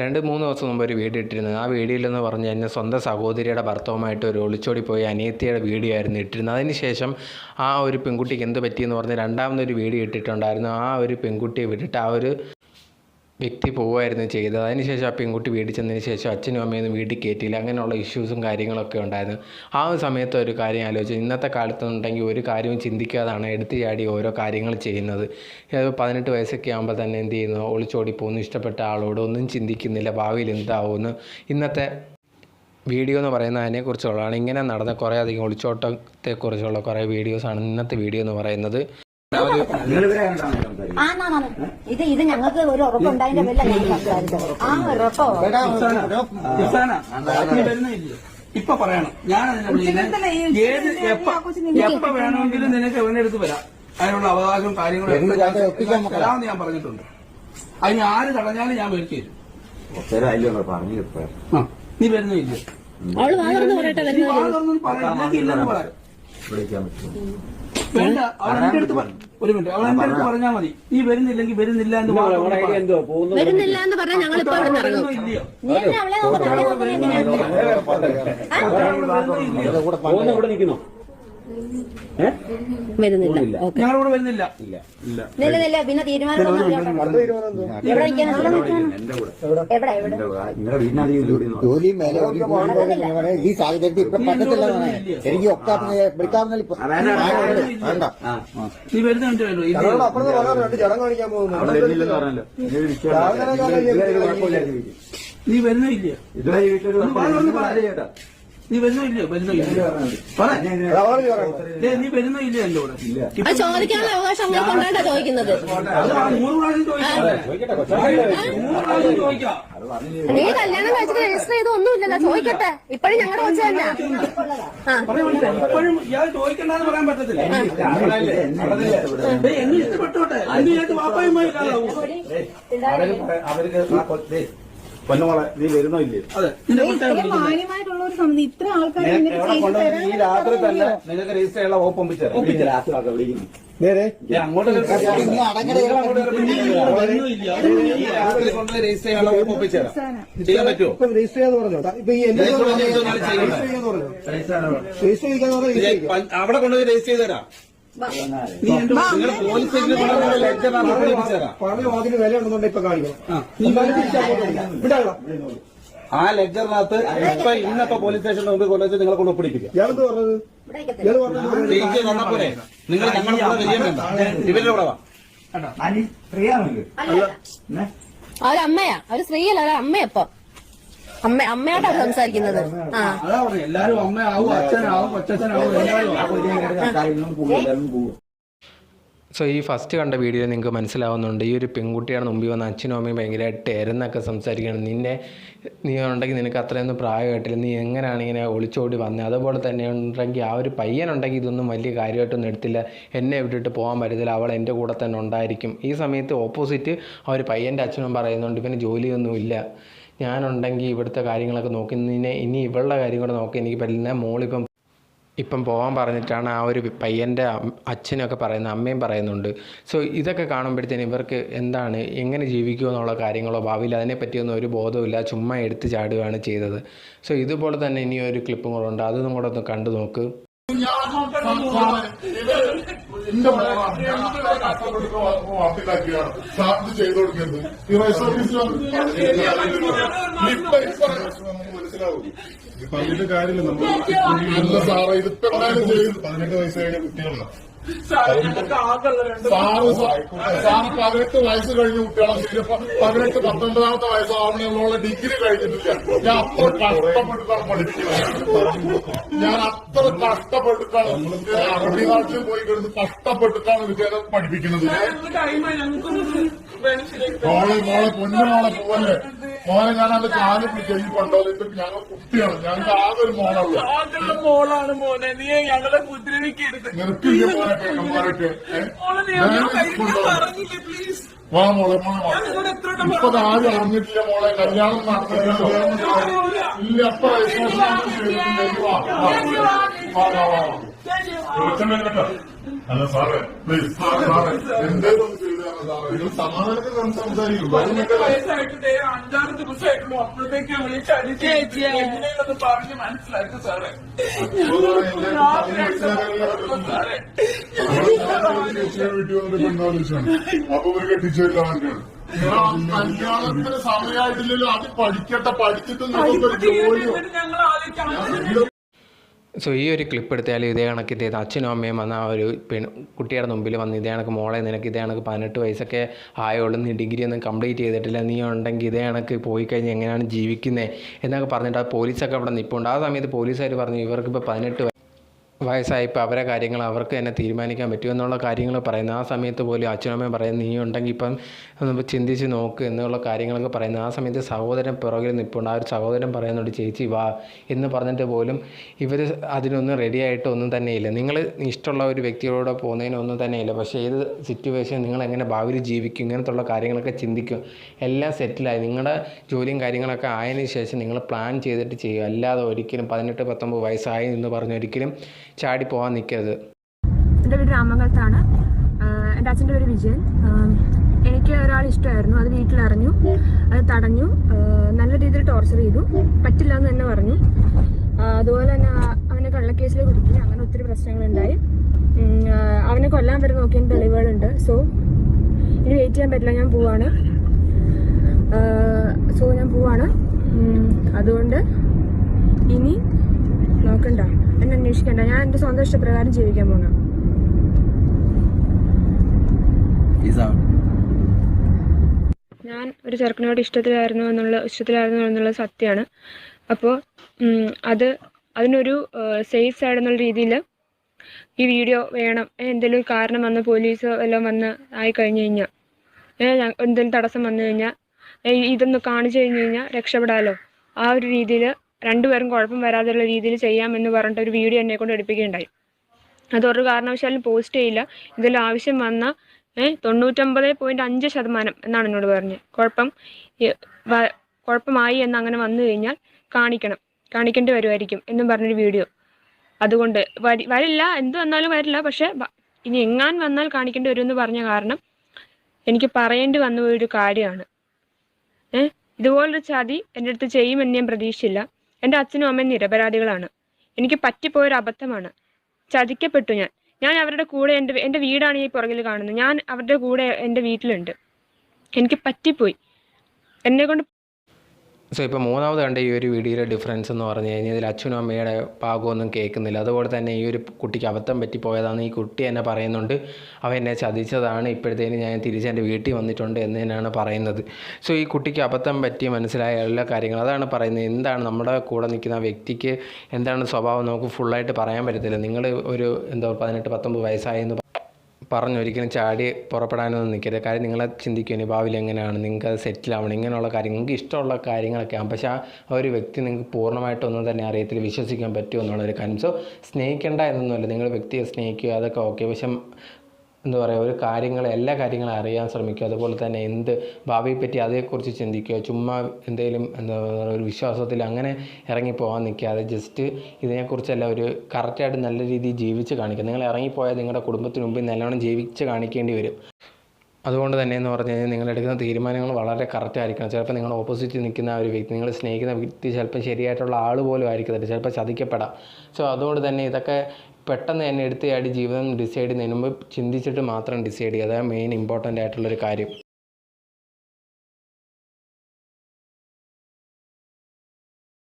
രണ്ട് മൂന്ന് ദിവസം മുമ്പ് ഒരു വീഡിയോ ഇട്ടിരുന്നത്. ആ വീഡിയോയിലെന്ന് പറഞ്ഞ് കഴിഞ്ഞാൽ സ്വന്തം സഹോദരിയുടെ ഭർത്താവുമായിട്ട് ഒരു ഒളിച്ചോടി പോയി അനിയത്തിയുടെ വീഡിയോ ആയിരുന്നു ഇട്ടിരുന്നത്. അതിന് ശേഷം ആ ഒരു പെൺകുട്ടിക്ക് എന്ത് പറ്റിയെന്ന് പറഞ്ഞ് രണ്ടാമതൊരു വീഡിയോ ഇട്ടിട്ടുണ്ടായിരുന്നു. ആ ഒരു പെൺകുട്ടിയെ വിട്ടിട്ട് ആ ഒരു വ്യക്തി പോവുമായിരുന്നു ചെയ്തത്. അതിനുശേഷം ആ പെൺകുട്ടി വീട്ടിൽ ചെന്നതിന് ശേഷം അച്ഛനും അമ്മയൊന്നും വീട്ടിൽ കയറ്റിയില്ല. അങ്ങനെയുള്ള ഇഷ്യൂസും കാര്യങ്ങളൊക്കെ ഉണ്ടായിരുന്നു. ആ സമയത്ത് ഒരു കാര്യം ആലോചിച്ചു ഇന്നത്തെ കാലത്തുണ്ടെങ്കിൽ ഒരു കാര്യവും ചിന്തിക്കാതാണ് എടുത്തു ചാടി ഓരോ കാര്യങ്ങൾ ചെയ്യുന്നത്. പതിനെട്ട് വയസ്സൊക്കെ ആകുമ്പോൾ തന്നെ എന്ത് ചെയ്യുന്നു? ഒളിച്ചോടി പോകുന്നു. ഇഷ്ടപ്പെട്ട ആളോട് ഒന്നും ചിന്തിക്കുന്നില്ല. ഭാവിയിൽ എന്താവുമെന്ന് ഇന്നത്തെ വീഡിയോ എന്ന് പറയുന്നത് അതിനെക്കുറിച്ചുള്ളതാണ്. ഇങ്ങനെ നടന്ന കുറേ അധികം ഒളിച്ചോട്ടത്തെക്കുറിച്ചുള്ള കുറേ വീഡിയോസാണ് ഇന്നത്തെ വീഡിയോ എന്ന് പറയുന്നത്. ആ നാ നാ. ഇത് ഇത് ഞങ്ങൾക്ക് ഒരു ഉറപ്പുണ്ടായതിന്റെ പേരില ഞങ്ങൾ സംസാരിച്ചത്. ആ ഉറപ്പോ. വരുന്നില്ലേ? ഇപ്പൊ പറയണം. ഞാൻ ഏത് എപ്പ എപ്പ വേണമെങ്കിലും നിനക്ക് എവിടെ അടുത്ത് വരാം. അതിനുള്ള അവകാശവും കാര്യങ്ങളും എല്ലാം തരാമെന്ന് ഞാൻ പറഞ്ഞിട്ടുണ്ട്. അതിന് ആര് തടഞ്ഞാലും ഞാൻ മേടിച്ചു തരും. പറഞ്ഞു ഇപ്പൊ. നീ വരുന്നില്ല? അവൾ വാ തുറന്ന് പറയട്ടെ നീ വാ തുറന്ന് ഇല്ലെന്ന് പറയാം വേണ്ട അവൾ എന്റെ അടുത്ത് പറ ഒരു മിനിറ്റ് അവൾ എന്റെ അടുത്ത് പറഞ്ഞാൽ മതി. നീ വരുന്നില്ലെങ്കിൽ വരുന്നില്ല എന്ന് വാ തുറന്ന് പറ. വരുന്നില്ല എന്ന് പറഞ്ഞാൽ ഞങ്ങൾ ഇപ്പൊ ഇവിടെ വരുന്നോ ഇറങ്ങും ഇല്ലയോ? നീ എന്നെ അവളെ അവളെ വരുന്നോ ഇല്ലയോ? വരുന്നില്ല. ഞങ്ങളിവിടെ വരുന്നില്ല. പിന്നെ തീരുമാനം വീടിനധികം ജോലിയും മേലെ ഈ സാഹചര്യത്തിൽ ഇപ്പൊ പറ്റത്തില്ല എന്നാണ്. എനിക്ക് ഒക്കെ വിളിക്കാവുന്ന ഇപ്പൊ വേണ്ട നീ വരുന്നുണ്ടോ ഇല്ലയോ അവിടെ വരുന്നില്ലെന്ന് പറഞ്ഞല്ലോ. ഇനി വിളിക്കാം. നീ വരുന്നോ ഇല്ലയോ ഇതുവരെ ഈ നീ വരുന്നോ ഇല്ലയോ? വരുന്നോ ഇല്ലയോ? പറ. ദേ, നീ വരുന്നോ ഇല്ലയോ എന്റെ കൂടെ? അത് ചോദിക്കാനുള്ള അവകാശം അങ്ങനെ കൊണ്ടാട്ടാ ചോദിക്കുന്നത്. അത് ആ നൂറ് പ്രാവശ്യം ചോദിക്കാം. നൂറ് പ്രാവശ്യം ചോദിക്കാം. നീ കല്യാണം കഴിച്ചിട്ട് രജിസ്റ്റർ ചെയ്ത് ഒന്നുമില്ലല്ലോ ചോദിക്കട്ടെ. ഇപ്പഴും ഞങ്ങളുടെ കൊച്ചു തന്നെ. ആ. പറയാൻ പറ്റില്ല. ഇപ്പോഴും ഇയാൾ ചോദിക്കണ്ടെന്ന് പറയാൻ പറ്റത്തില്ല. ദേ, എന്നെ ഇഷ്ടപ്പെട്ടോട്ടെ വാപ്പായുമായി ഇല്ലാതാവും അവർക്ക് പൊന്നുമോളെ നീ വരുന്നോ ഇല്ലേ അതെ നിന്റെ കുട്ടിയെ ഇത്രയും മാന്യമായിട്ടുള്ള ഒരു ഇത്ര ആൾക്കാർ ഇങ്ങനെ എവിടെ ചെയ്തു കൊണ്ടുവന്ന് തരാൻ ഈ രാത്രി തന്നെ രജിസ്റ്റർ ചെയ്യാനുള്ള നേരെ ഞാൻ അങ്ങോട്ട് വരുന്നോ ഇല്ലയോ? ഈ രാത്രി കൊണ്ട് രജിസ്റ്റർ ചെയ്യാനുള്ള വകുപ്പ് ഒപ്പിച്ചു തരാം. ചെയ്യാൻ പറ്റുമോ? ഇപ്പൊ രജിസ്റ്റർ ചെയ്യാന്ന് പറഞ്ഞോ? ഇപ്പൊ ഈ എന്റെ രജിസ്റ്റർ ചെയ്ത് രജിസ്റ്റർ ചെയ്യാന്ന് പറഞ്ഞോ? രജിസ്റ്റർ ചെയ്യിക്കാന്ന് പറഞ്ഞാൽ രജിസ്റ്റർ ചെയ്യിക്കാം. പ- അവിടെ കൊണ്ടുപോയി രജിസ്റ്റർ ചെയ്ത് തരാം. പറഞ്ഞ വില ഇപ്പൊ കാണിക്കണം ആ. ലെറ്ററിനകത്ത് ഇപ്പൊ ഇന്നത്തെ പോലീസ് സ്റ്റേഷനിൽ മുമ്പിൽ കൊണ്ടുവച്ച് നിങ്ങളെ കൊണ്ട് ഒപ്പിടിപ്പിക്കാം. ജയിച്ച് തന്നപ്പോലെ നിങ്ങൾ ഞങ്ങളുടെ കൂടെ വേണ്ട. ഇവരുടെ കൂടെ വാ. അവരമ്മയാ. അവർ സ്ത്രീയല്ല അമ്മയപ്പൊ അമ്മ അമ്മയോട്ടാണ് സംസാരിക്കുന്നത്. ആ. എല്ലാവരും ആവും. സോ ഈ ഫസ്റ്റ് കണ്ട വീഡിയോ നിങ്ങൾക്ക് മനസ്സിലാവുന്നുണ്ട്. ഈ ഒരു പെൺകുട്ടിയാണ് മുമ്പിൽ വന്ന അച്ഛനും അമ്മയും ഭയങ്കരമായിട്ട് എരുന്നൊക്കെ സംസാരിക്കുകയാണ്. നിന്നെ നീ ഉണ്ടെങ്കിൽ നിനക്ക് അത്രയൊന്നും പ്രായമായിട്ടില്ല നീ എങ്ങനെയാണ് ഇങ്ങനെ ഒളിച്ചോടി വന്നത് അതുപോലെ തന്നെ ഉണ്ടെങ്കിൽ ആ ഒരു പയ്യനുണ്ടെങ്കിൽ ഇതൊന്നും വലിയ കാര്യമായിട്ടൊന്നും എടുത്തില്ല. എന്നെ വിട്ടിട്ട് പോകാൻ പറ്റത്തില്ല. അവൾ എന്റെ കൂടെ തന്നെ ഉണ്ടായിരിക്കും. ഈ സമയത്ത് ഓപ്പോസിറ്റ് ആ ഒരു പയ്യന്റെ അച്ഛനും പറയുന്നുണ്ട് പിന്നെ ജോലിയൊന്നുമില്ല. ഞാനുണ്ടെങ്കിൽ ഇവിടുത്തെ കാര്യങ്ങളൊക്കെ നോക്കി നിന്നെ ഇനി ഇവളുടെ കാര്യം കൂടെ നോക്കി എനിക്ക് പറ്റില്ല. മോളിപ്പം ഇപ്പം പോകാൻ പറഞ്ഞിട്ടാണ് ആ ഒരു പയ്യന്റെ അച്ഛനൊക്കെ പറയുന്നത് അമ്മയും പറയുന്നുണ്ട്. സോ ഇതൊക്കെ കാണുമ്പോഴത്തേന് ഇവർക്ക് എന്താണ് എങ്ങനെ ജീവിക്കുമോ എന്നുള്ള കാര്യങ്ങളോ ഭാവിയിൽ അതിനെപ്പറ്റിയൊന്നും ഒരു ബോധവുമില്ല. ചുമ്മാ എടുത്ത് ചാടുകയാണ് ചെയ്തത്. സോ ഇതുപോലെ തന്നെ ഇനി ഒരു ക്ലിപ്പും കൂടെ ഉണ്ട്. അതൊന്നും കൂടെ ഒന്ന് കണ്ടു നോക്ക്. എന്റെ വാർത്തയിലാക്കിയാണ് ചാർജ് ചെയ്ത് കൊടുക്കുന്നത് ഈ റൈസ് ഓഫീസിൽ മനസ്സിലാവും. പറഞ്ഞിട്ട് കാര്യമില്ല. നമ്മൾ സാറേ ഇത് പതിനെട്ട് വയസ്സായ കുട്ടികളാണ് സാറ് പതിനെട്ട് വയസ്സ് കഴിഞ്ഞ കുട്ടികളെ പതിനെട്ട് പത്തൊമ്പതാമത്തെ വയസ്സാവണമെന്നുള്ള ഡിഗ്രി കഴിഞ്ഞിട്ടില്ല. ഞാൻ അത്ര കഷ്ടപ്പെട്ടിട്ടാണ് പഠിക്കുന്നത്. ഞാൻ അത്ര കഷ്ടപ്പെട്ടിട്ടാണ് അറബി നാട്ടിൽ പോയി കിടന്ന് കഷ്ടപ്പെട്ടിട്ടാണ് വിദ്യാഭ്യാസം പഠിപ്പിക്കുന്നത്. മോളെ മോളെ പൊന്നു മോളെ പോവല്ലേ? മോനെ ഞാൻ അത് കാലം പിടിച്ച് കൊണ്ടോ കൊണ്ടുപോയിട്ട് ഞങ്ങൾ കുട്ടിയാണ്. ഞങ്ങൾക്ക് ആകെ ഒരു മോളുള്ളൂ മോളാണ് മോനെ. നീ ഞങ്ങളെ ഉപദ്രവിക്കരുത് മോനെ വാ മോളെ മോളെ ഇപ്പൊ ആരും അറിഞ്ഞിട്ടില്ല മോളെ. കല്യാണം നടത്തില്ല ഇല്ല അപ്പൊ. വാ, വാ. വാ, അല്ല സാറേ പ്ലീസ് സാറേ സാറേ എന്തേലും നിങ്ങൾ സമാധാനത്തിൽ സംസാരിക്കും അഞ്ചാറ് ദിവസമായിട്ടുള്ളൂ അപ്പോഴത്തേക്ക് പറഞ്ഞ് മനസ്സിലാക്കി സാറേ അപ്പൊ ഒരു കല്യാണത്തിന് സമയമായിട്ടില്ലല്ലോ അത് പഠിക്കട്ടെ പഠിച്ചിട്ട് നമുക്കൊരു ജോലി ഞങ്ങൾ ആലോചിക്കാം സോ ഈ ഒരു ക്ലിപ്പ് എടുത്താൽ ഇതേ കണക്ക് ഇതേ അച്ഛനും അമ്മയും വന്ന ആ ഒരു പെൺ കുട്ടിയുടെ മുമ്പിൽ വന്ന് ഇതേ കണക്ക് മോളെ നിനക്ക് ഇതേ കണക്ക് പതിനെട്ട് വയസ്സൊക്കെ ആയോളും നീ ഡിഗ്രി ഒന്നും കംപ്ലീറ്റ് ചെയ്തിട്ടില്ല. നീ ഉണ്ടെങ്കിൽ ഇതേ കണക്ക് പോയി കഴിഞ്ഞ് എങ്ങനെയാണ് ജീവിക്കുന്നത് എന്നൊക്കെ പറഞ്ഞിട്ട് ആ പോലീസൊക്കെ അവിടെ നിൽപ്പുണ്ട് ആ സമയത്ത് പോലീസുകാർ പറഞ്ഞു ഇവർക്ക് ഇപ്പോൾ പതിനെട്ട് വയസ്സായപ്പോൾ അവരെ കാര്യങ്ങൾ അവർക്ക് തന്നെ തീരുമാനിക്കാൻ പറ്റുമെന്നുള്ള കാര്യങ്ങൾ പറയുന്ന ആ സമയത്ത് പോലും അച്ഛനമ്മയും പറയുന്നത് നീ ഉണ്ടെങ്കിൽ ഇപ്പം ചിന്തിച്ച് നോക്ക് എന്നുള്ള കാര്യങ്ങളൊക്കെ പറയുന്നു ആ സമയത്ത് സഹോദരൻ പുറകിൽ നിൽപ്പുണ്ട് ആ ഒരു സഹോദരൻ പറയുന്നുണ്ട് ചേച്ചി വാ എന്ന് പറഞ്ഞിട്ട് പോലും ഇവർ അതിനൊന്നും റെഡി ആയിട്ട് ഒന്നും തന്നെയില്ല. നിങ്ങൾ ഇഷ്ടമുള്ള ഒരു വ്യക്തിയോട് പോകുന്നതിനൊന്നും ഇല്ല പക്ഷേ ഏത് സിറ്റുവേഷൻ നിങ്ങൾ എങ്ങനെ ഭാവിയിൽ ജീവിക്കും ഇങ്ങനത്തുള്ള കാര്യങ്ങളൊക്കെ ചിന്തിക്കും എല്ലാം സെറ്റിലായി നിങ്ങളുടെ ജോലിയും കാര്യങ്ങളൊക്കെ ആയതിനു ശേഷം നിങ്ങൾ പ്ലാൻ ചെയ്തിട്ട് ചെയ്യുക. അല്ലാതെ ഒരിക്കലും പതിനെട്ട് പത്തൊമ്പത് വയസ്സായി എന്ന് പറഞ്ഞ് ഒരിക്കലും ചാടി പോകാൻ നിൽക്കരുത് എന്റെ വീട് രാമകത്താണ് എന്റെ അച്ഛന്റെ പേര് വിജയൻ. എനിക്ക് ഒരാൾ ഇഷ്ടമായിരുന്നു. അത് വീട്ടിലറിഞ്ഞു. അത് തടഞ്ഞു. നല്ല രീതിയിൽ ടോർച്ചർ ചെയ്തു. പറ്റില്ല എന്ന് തന്നെ പറഞ്ഞു. അതുപോലെ തന്നെ അവനെ കള്ളക്കേസിൽ കുടുക്കി. അങ്ങനെ ഒത്തിരി പ്രശ്നങ്ങളുണ്ടായി. അവനെ കൊല്ലാൻ വരെ നോക്കിയ തെളിവുകളുണ്ട്. സോ ഇനി വെയിറ്റ് ചെയ്യാൻ പറ്റില്ല. ഞാൻ പോവാണ്. സോ ഞാൻ പോവാണ്. അതുകൊണ്ട് ഇനി നോക്കണ്ട. എന്നെ അന്വേഷിക്കണ്ട. ഞാൻ എന്റെ സ്വന്തം ഇഷ്ടപ്രകാരം ജീവിക്കാൻ പോണ ഞാൻ ഒരു ചെറുക്കനോട് ഇഷ്ടത്തിലായിരുന്നു എന്നുള്ള ഇഷ്ടത്തിലായിരുന്നു എന്നുള്ളത് സത്യമാണ്. അപ്പോൾ അത് അതിനൊരു സേഫ് സൈഡ് എന്നുള്ള രീതിയിൽ ഈ വീഡിയോ വേണം. എന്തെങ്കിലും ഒരു കാരണം വന്ന് പോലീസ് എല്ലാം വന്ന് ആയി കഴിഞ്ഞു കഴിഞ്ഞാൽ എന്തെങ്കിലും തടസ്സം വന്നു കഴിഞ്ഞാൽ ഇതൊന്ന് കാണിച്ചു കഴിഞ്ഞു കഴിഞ്ഞാൽ രക്ഷപ്പെടാമല്ലോ ആ ഒരു രീതിയിൽ രണ്ടുപേരും കുഴപ്പം വരാതെയുള്ള രീതിയിൽ ചെയ്യാമെന്ന് പറഞ്ഞിട്ട് ഒരു വീഡിയോ എന്നെ കൊണ്ട് എടുപ്പിക്കുകയുണ്ടായി. ഒരു കാരണവശാലും പോസ്റ്റ് ചെയ്യില്ല. ഇതിൽ ആവശ്യം വന്ന ഏഹ് തൊണ്ണൂറ്റൊമ്പത് പോയിന്റ് അഞ്ച് ശതമാനം എന്നാണ് എന്നോട് പറഞ്ഞത്. കുഴപ്പം കുഴപ്പമായി എന്ന് അങ്ങനെ വന്നു കഴിഞ്ഞാൽ കാണിക്കണം. കാണിക്കേണ്ടി വരുമായിരിക്കും എന്നും പറഞ്ഞൊരു വീഡിയോ അതുകൊണ്ട് വരി വരില്ല. എന്ത് വന്നാലും വരില്ല. പക്ഷെ ഇനി എങ്ങാൻ വന്നാൽ കാണിക്കേണ്ടി വരുമെന്ന് പറഞ്ഞ കാരണം എനിക്ക് പറയേണ്ടി വന്ന ഒരു കാര്യമാണ്. ഏഹ് ഇതുപോലൊരു ചതി എന്റെ അടുത്ത് ചെയ്യുമെന്ന് ഞാൻ പ്രതീക്ഷിച്ചില്ല. എന്റെ അച്ഛനും അമ്മയും നിരപരാധികളാണ്. എനിക്ക് പറ്റിപ്പോയൊരു അബദ്ധമാണ്. ചതിക്കപ്പെട്ടു ഞാൻ. ഞാൻ അവരുടെ കൂടെ എന്റെ എന്റെ വീടാണ് ഈ പുറകിൽ കാണുന്നത്. ഞാൻ അവരുടെ കൂടെ എന്റെ വീട്ടിലുണ്ട്. എനിക്ക് പറ്റിപ്പോയി. എന്നെ കൊണ്ട് സോ ഇപ്പോൾ മൂന്നാമത് കണ്ട ഈ ഒരു വീഡിയോയുടെ ഡിഫറൻസ് എന്ന് പറഞ്ഞു കഴിഞ്ഞാൽ ഇതിൽ അച്ഛനും അമ്മയുടെ പാകമൊന്നും കേൾക്കുന്നില്ല. അതുപോലെ തന്നെ ഈ ഒരു കുട്ടിക്ക് അബദ്ധം പറ്റിപ്പോയതാണ് ഈ കുട്ടി എന്നെ പറയുന്നുണ്ട്. അവൻ എന്നെ ചതിച്ചതാണ് ഇപ്പോഴത്തേനും ഞാൻ തിരിച്ച് എന്റെ വീട്ടിൽ വന്നിട്ടുണ്ട് എന്ന് തന്നെയാണ് പറയുന്നത്. സോ ഈ കുട്ടിക്ക് അബദ്ധം പറ്റി മനസ്സിലായ എല്ലാ കാര്യങ്ങളും അതാണ് പറയുന്നത്. എന്താണ് നമ്മുടെ കൂടെ നിൽക്കുന്ന വ്യക്തിക്ക് എന്താണ് സ്വഭാവം നമുക്ക് ഫുള്ളായിട്ട് പറയാൻ പറ്റത്തില്ല. നിങ്ങൾ ഒരു എന്താ പതിനെട്ട് പത്തൊമ്പത് വയസ്സായെന്ന് പറഞ്ഞൊരിക്കലും ചാടി പുറപ്പെടാനൊന്നും നിൽക്കരുത്. കാര്യം നിങ്ങളെ ചിന്തിക്കും ഇനി ഭാവിയിൽ എങ്ങനെയാണ്? നിങ്ങൾക്ക് അത് സെറ്റിൽ ആവണം ഇങ്ങനെയുള്ള കാര്യങ്ങൾ നിങ്ങൾക്ക് ഇഷ്ടമുള്ള കാര്യങ്ങളൊക്കെ ആകും പക്ഷേ ആ ഒരു വ്യക്തി നിങ്ങൾക്ക് പൂർണമായിട്ടൊന്നും തന്നെ അറിയത്തില്ല വിശ്വസിക്കാൻ പറ്റുമോ എന്നുള്ളൊരു കാര്യം. സോ സ്നേഹിക്കേണ്ട എന്നൊന്നുമല്ല. നിങ്ങൾ വ്യക്തിയെ സ്നേഹിക്കുക അതൊക്കെ ഓക്കെ. പക്ഷെ എന്താ പറയുക ഒരു കാര്യങ്ങൾ എല്ലാ കാര്യങ്ങളും അറിയാൻ ശ്രമിക്കുക. അതുപോലെ തന്നെ എന്ത് ഭാവിയെ പറ്റി അതേക്കുറിച്ച് ചിന്തിക്കുക. ചുമ്മാ എന്തെങ്കിലും എന്താ പറയുക ഒരു വിശ്വാസത്തിൽ അങ്ങനെ ഇറങ്ങിപ്പോകാൻ നിൽക്കാതെ ജസ്റ്റ് ഇതിനെക്കുറിച്ചെല്ലാം ഒരു കറക്റ്റായിട്ട് നല്ല രീതിയിൽ ജീവിച്ച് കാണിക്കുക. നിങ്ങൾ ഇറങ്ങിപ്പോയാൽ നിങ്ങളുടെ കുടുംബത്തിന് മുമ്പിൽ നല്ലോണം ജീവിച്ച് കാണിക്കേണ്ടി വരും. അതുകൊണ്ട് തന്നെ എന്ന് പറഞ്ഞു കഴിഞ്ഞാൽ നിങ്ങൾ എടുക്കുന്ന തീരുമാനങ്ങൾ വളരെ കറക്റ്റ് ആയിരിക്കണം. ചിലപ്പോൾ നിങ്ങൾ ഓപ്പോസിറ്റ് നിൽക്കുന്ന ഒരു വ്യക്തി നിങ്ങൾ സ്നേഹിക്കുന്ന വ്യക്തി ചിലപ്പോൾ ശരിയായിട്ടുള്ള ആൾ പോലും ആയിരിക്കത്തില്ല. ചിലപ്പോൾ ചതിക്കപ്പെടാം. സോ അതുകൊണ്ട് തന്നെ ഇതൊക്കെ പെട്ടെന്ന് തന്നെ എടുത്ത് ചാടി ജീവിതം ഡിസൈഡ് ചെയ്യുന്നതിന് മുമ്പ് ചിന്തിച്ചിട്ട് മാത്രം ഡിസൈഡ് ചെയ്യുക. അതാണ് മെയിൻ ഇമ്പോർട്ടന്റ് ആയിട്ടുള്ളൊരു കാര്യം.